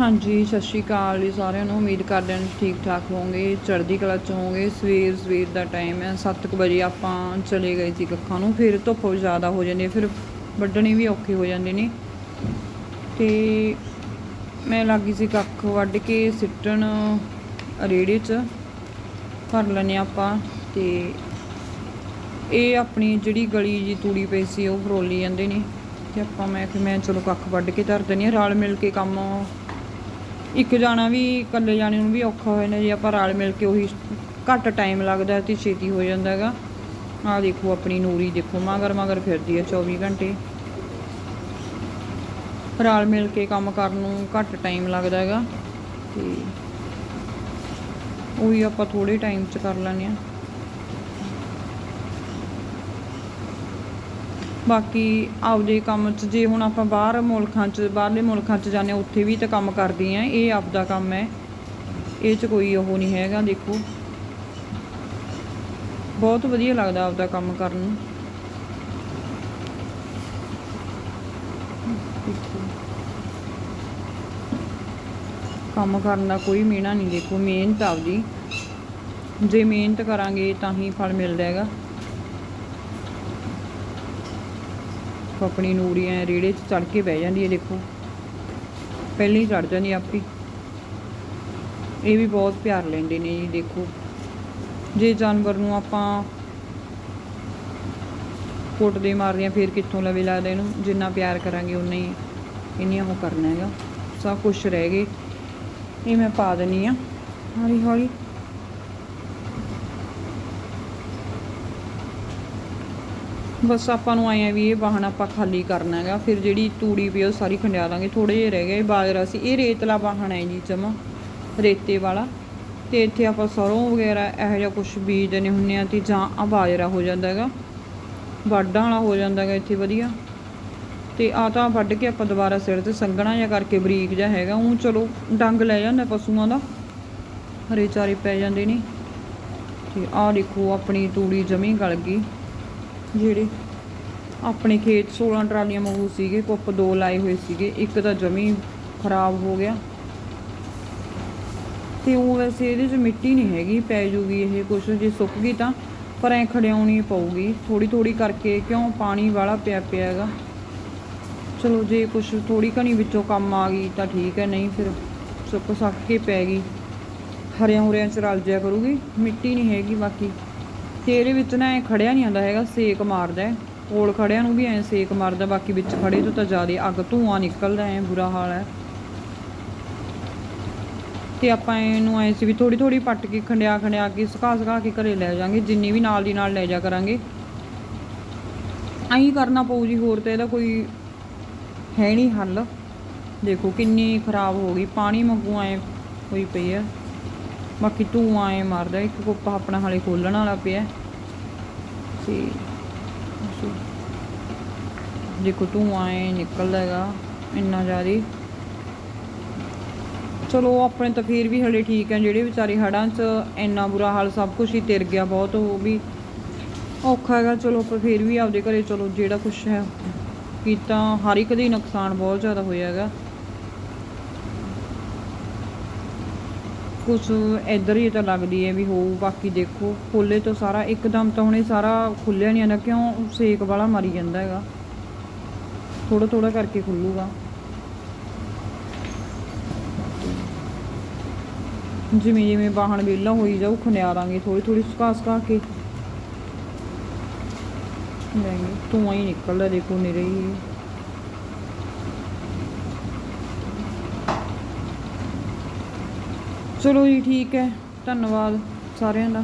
ਹਾਂਜੀ, ਸਤਿ ਸ਼੍ਰੀ ਅਕਾਲ ਜੀ ਸਾਰਿਆਂ ਨੂੰ। ਉਮੀਦ ਕਰਦੇ ਹਾਂ ਠੀਕ ਠਾਕ ਹੋਵੋਗੇ। ਚੜ੍ਹਦੀ ਕਲਾ ਚ ਹੋਵੋਗੇ। ਸਵੇਰ ਸਵੇਰ ਦਾ ਟਾਈਮ ਹੈ। 7:00 ਵਜੇ ਆਪਾਂ ਚਲੇ ਗਏ ਸੀ ਕੱਖਾਂ ਨੂੰ। ਫਿਰ ਧੁੱਪ ਜ਼ਿਆਦਾ ਹੋ ਜਾਂਦੀ ਹੈ। ਫਿਰ ਵੱਢਣੇ ਵੀ ਔਖੇ ਹੋ ਜਾਂਦੇ ਨੇ। ਤੇ ਮੈਂ ਲੱਗੀ ਸੀ ਕੱਖ ਵੱਢ ਕੇ ਸਿੱਟਣ ਰੇੜੇ 'ਚ। ਭਰ ਲੈਂਦੇ ਹਾਂ ਆਪਾਂ। ਤੇ ਇਹ ਆਪਣੀ ਜਿਹੜੀ ਗਲੀ ਜੀ ਤੂੜੀ ਪਈ ਸੀ, ਉਹ ਫਰੋਲੀ ਜਾਂਦੇ ਨੇ। ਤੇ ਆਪਾਂ ਮੈਂ ਕਿ ਮੈਂ ਚਲੋ ਕੱਖ ਵੱਢ ਕੇ ਧਰ ਦਿੰਦੀ ਹਾਂ। ਰਲ ਮਿਲ ਕੇ ਕੰਮ ਇੱਕ ਜਾਣਾ ਵੀ, ਇਕੱਲੇ ਜਾਣੇ ਨੂੰ ਵੀ ਔਖਾ ਹੋ ਜਾਂਦਾ ਜੇ, ਆਪਾਂ ਰਲ ਮਿਲ ਕੇ ਉਹੀ ਘੱਟ ਟਾਈਮ ਲੱਗਦਾ ਤੇ ਛੇਤੀ ਹੋ ਜਾਂਦਾ ਹੈਗਾ। ਆਹ ਦੇਖੋ ਆਪਣੀ ਨੂਰੀ ਦੇਖੋ, ਮਗਰ ਮਗਰ ਫਿਰਦੀ ਹੈ 24 ਘੰਟੇ। ਰਲ ਮਿਲ ਕੇ ਕੰਮ ਕਰਨ ਨੂੰ ਘੱਟ ਟਾਈਮ ਲੱਗਦਾ ਹੈਗਾ ਤੇ ਉਹੀ ਆਪਾਂ ਥੋੜੇ ਟਾਈਮ 'ਚ ਕਰ ਲੈਂਦੇ ਹਾਂ। ਬਾਕੀ ਆਪਦੇ ਕੰਮ 'ਚ, ਜੇ ਹੁਣ ਆਪਾਂ ਬਾਹਰ ਮੁਲਕਾਂ 'ਚ, ਬਾਹਰਲੇ ਮੁਲਕਾਂ 'ਚ ਜਾਂਦੇ ਹਾਂ, ਉੱਥੇ ਵੀ ਤਾਂ ਕੰਮ ਕਰਦੀ ਆ ਇਹ ਆਪਦਾ ਕੰਮ ਹੈ। ਇਹ 'ਚ ਕੋਈ ਉਹ ਨਹੀਂ ਹੈਗਾ, ਦੇਖੋ। ਬਹੁਤ ਵਧੀਆ ਲੱਗਦਾ ਆਪਦਾ ਕੰਮ ਕਰਨ ਨੂੰ। ਕੰਮ ਕਰਨ ਦਾ ਕੋਈ ਮੀਣਾ ਨਹੀਂ, ਦੇਖੋ, ਮਿਹਨਤ ਆਪਦੀ। ਜੇ ਮਿਹਨਤ ਕਰਾਂਗੇ ਤਾਂ ਹੀ ਫਲ ਮਿਲਦਾ ਹੈਗਾ। ਦੇਖੋ, ਆਪਣੀ ਨੂਰੀ ਐ ਰੇੜੇ 'ਚ ਚੜ ਕੇ ਬਹਿ ਜਾਂਦੀ ਹੈ ਦੇਖੋ। ਪਹਿਲਾਂ ਹੀ ਚੜ ਜਾਂਦੀ ਆਪੀ ਇਹ ਵੀ ਬਹੁਤ ਪਿਆਰ ਲੈਂਦੇ ਨੇ ਜੀ, ਦੇਖੋ। ਜੇ ਜਾਨਵਰ ਨੂੰ ਆਪਾਂ ਕੁੱਟਦੇ ਮਾਰਦੇ ਆ, ਫਿਰ ਕਿੱਥੋਂ ਲਵੇ ਲੱਗਦਾ ਇਹਨੂੰ? ਜਿੰਨਾ ਪਿਆਰ ਕਰਾਂਗੇ ਉਨਾ ਹੀ ਇੰਨੀਆਂ ਉਹ ਕਰਨਾ ਹੈਗਾ। ਸਭ ਕੁਝ ਰਹਿ ਗਏ। ਇਹ ਮੈਂ ਪਾ ਦਿੰਨੀ ਆ। ਹੌਲੀ ਹੌਲੀ ਬਸ ਆਪਾਂ ਨੂੰ ਆਏ ਆ ਵੀ ਇਹ ਵਾਹਣ ਆਪਾਂ ਖਾਲੀ ਕਰਨਾ ਹੈਗਾ, ਫਿਰ ਜਿਹੜੀ ਤੂੜੀ ਪਈ ਉਹ ਸਾਰੀ ਖੰਡਿਆ ਦਾਂਗੇ ਥੋੜੇ ਜਿਹੇ ਰਹਿ ਗਏ। ਬਾਜਰਾ ਸੀ, ਇਹ ਰੇਤਲਾ ਵਾਹਣ ਹੈ ਜੀ ਜਮਾ, ਰੇਤੇ ਵਾਲਾ। ਤੇ ਇੱਥੇ ਆਪਾਂ ਸਰੋਂ ਵਗੈਰਾ ਇਹੋ ਜਿਹਾ ਕੁਝ ਬੀਜ ਦਿੰਦੇ ਹੁੰਨੇ ਆ ਤੇ ਜਾਂ ਆ ਬਾਜਰਾ ਹੋ ਜਾਂਦਾ ਹੈਗਾ। ਵਾਢਾਂ ਵਾਲਾ ਹੋ ਜਾਂਦਾ ਹੈਗਾ ਇੱਥੇ ਵਧੀਆ। ਤੇ ਆ ਤਾਂ ਵੱਢ ਕੇ ਆਪਾਂ ਦੁਬਾਰਾ ਸਿਰ ਤੇ ਸੰਘਣਾ ਜਿਹਾ ਕਰਕੇ ਬਰੀਕ ਜਿਹਾ ਹੈਗਾ। ਉਹ ਚਲੋ, ਡੰਗ ਲੈ ਜਾਂਦਾ ਪਸ਼ੂਆਂ ਦਾ। ਹਰੇ ਚਾਰੇ ਪੈ ਜਾਂਦੇ ਨੇ। ਤੇ ਆਹ ਦੇਖੋ, ਆਪਣੀ ਤੂੜੀ ਜਮੀ ਗਲ ਗਈ। ਜਿਹੜੇ ਆਪਣੇ ਖੇਤ 16 ਟਰਾਲੀਆਂ ਮਗੂ ਸੀਗੇ, ਕੁੱਪ ਦੋ ਲਾਏ ਹੋਏ ਸੀਗੇ, ਇੱਕ ਤਾਂ ਜਮੀ ਖਰਾਬ ਹੋ ਗਿਆ। ਤੇ ਉਹ ਵੈਸੇ ਇਹਦੇ 'ਚ ਮਿੱਟੀ ਨਹੀਂ ਹੈਗੀ, ਪੈ ਜੂਗੀ ਇਹ ਕੁਛ, ਜੇ ਸੁੱਕ ਗਈ ਤਾਂ, ਪਰ ਐ ਖੜਿਆਉਣੀ ਪਊਗੀ। ਥੋੜੀ ਥੋੜੀ ਕਰਕੇ ਕਿਉਂ ਪਾਣੀ ਵਾਲਾ ਪਿਆ ਪਿਆ ਹੈਗਾ। ਚਲੋ, ਜੇ ਕੁਛ ਥੋੜੀ ਘਣੀ ਵਿੱਚੋਂ ਕੰਮ ਆ ਗਈ ਤਾਂ ਠੀਕ ਹੈ, ਨਹੀਂ ਫਿਰ ਸੁੱਕ ਸੱਕ ਕੇ ਪੈ ਗਈ। ਹਰਿਆਂ ਹੁਰਿਆਂ ਚ ਰਲ ਜਿਆ ਕਰੂਗੀ, ਮਿੱਟੀ ਨਹੀਂ ਹੈਗੀ ਬਾਕੀ। ਤੇ ਇਹਦੇ ਵਿੱਚ ਨਾ ਐ ਖੜਿਆ ਨਹੀਂ ਆਉਂਦਾ ਹੈਗਾ, ਸੇਕ ਮਾਰਦਾ ਹੈ। ਕੋਲ ਖੜਿਆਂ ਨੂੰ ਵੀ ਐ ਸੇਕ ਮਾਰਦਾ, ਬਾਕੀ ਵਿੱਚ ਖੜੇ ਤੋਂ ਤਾਂ ਜ਼ਿਆਦਾ ਅੱਗ ਧੂਆਂ ਨਿਕਲਦਾ, ਐ ਬੁਰਾ ਹਾਲ ਹੈ। ਤੇ ਆਪਾਂ ਇਹਨੂੰ ਐ ਸੀ ਵੀ ਥੋੜੀ ਥੋੜੀ ਪੱਟ ਕੇ, ਖੰਡਿਆ ਖੰਡਿਆ ਕੇ, ਸੁਕਾ ਸੁਕਾ ਕੇ ਘਰੇ ਲੈ ਜਾਾਂਗੇ ਜਿੰਨੀ ਵੀ ਨਾਲ ਦੀ ਨਾਲ ਲੈ ਜਾ ਕਰਾਂਗੇ। ਐਂ ਕਰਨਾ ਪਊ ਜੀ, ਹੋਰ ਤੇ ਇਹਦਾ ਕੋਈ ਹੈ ਨਹੀਂ ਹੱਲ। ਦੇਖੋ ਕਿੰਨੀ ਖਰਾਬ ਹੋ ਗਈ, ਪਾਣੀ ਮੰਗੂ ਐ ਹੋਈ ਪਈ ਆ ਬਾਕੀ ਧੂਆਂ ਐ ਮਾਰਦਾ, ਇੱਕ ਕੁੱਪਾ ਆਪਣਾ ਹਾਲੇ ਖੋਲਣ ਵਾਲਾ ਪਿਆ। ਤੇ ਅਸੀਂ- ਦੇਖੋ ਧੂਆਂ ਐ ਨਿਕਲਦਾ ਹੈਗਾ, ਇੰਨਾ ਜ਼ਿਆਦਾ। ਚਲੋ ਆਪਣੇ ਤਾਂ ਫੇਰ ਵੀ ਹਲੇ ਠੀਕ ਹੈ, ਜਿਹੜੇ ਵਿਚਾਰੇ ਹੜਾਂ 'ਚ ਇੰਨਾ ਬੁਰਾ ਹਾਲ ਸਭ ਕੁਝ ਹੀ ਤਿਰ ਗਿਆ, ਬਹੁਤ ਉਹ ਵੀ ਔਖਾ ਹੈਗਾ, ਚਲੋ ਪਰ ਫੇਰ ਵੀ ਆਪਦੇ ਘਰੇ, ਚਲੋ ਜਿਹੜਾ ਕੁਝ ਹੈ। ਕੀਤਾ, ਹਰ ਇੱਕ ਦਾ ਨੁਕਸਾਨ ਬਹੁਤ ਜ਼ਿਆਦਾ ਹੋਇਆ ਹੈਗਾ। ਕੁਝ ਇੱਧਰ ਹੀ ਤਾਂ ਲੱਗਦੀ ਹੈ ਵੀ ਹੋਊ, ਬਾਕੀ ਦੇਖੋ ਖੋਲੇ ਤੋਂ ਸਾਰਾ, ਇੱਕਦਮ ਤਾਂ ਹੁਣੇ ਸਾਰਾ ਖੁੱਲਿਆ ਨਹੀਂ ਆਂਦਾ ਕਿਉਂ ਸੇਕ ਵਾਲਾ ਮਰੀ ਜਾਂਦਾ ਹੈਗਾ। ਥੋੜਾ ਥੋੜਾ ਕਰਕੇ ਖੁੱਲੂਗਾ ਜਿਵੇਂ ਜਿਵੇਂ ਬਾਹਣ ਵਿਹਲਾ ਹੋਈ ਜਾਊ, ਖਨਿਆਰਾਂਗੇ ਥੋੜੀ ਥੋੜੀ ਸੁਕਾ ਸੁਕਾ ਕੇ। ਨਹੀਂ ਧੂੰਆਂ ਹੀ ਨਿਕਲਦਾ, ਦੇਖੋ ਨਿਰੇ ਹੀ। ਚਲੋ ਜੀ ਠੀਕ ਹੈ। ਧੰਨਵਾਦ ਸਾਰਿਆਂ ਦਾ।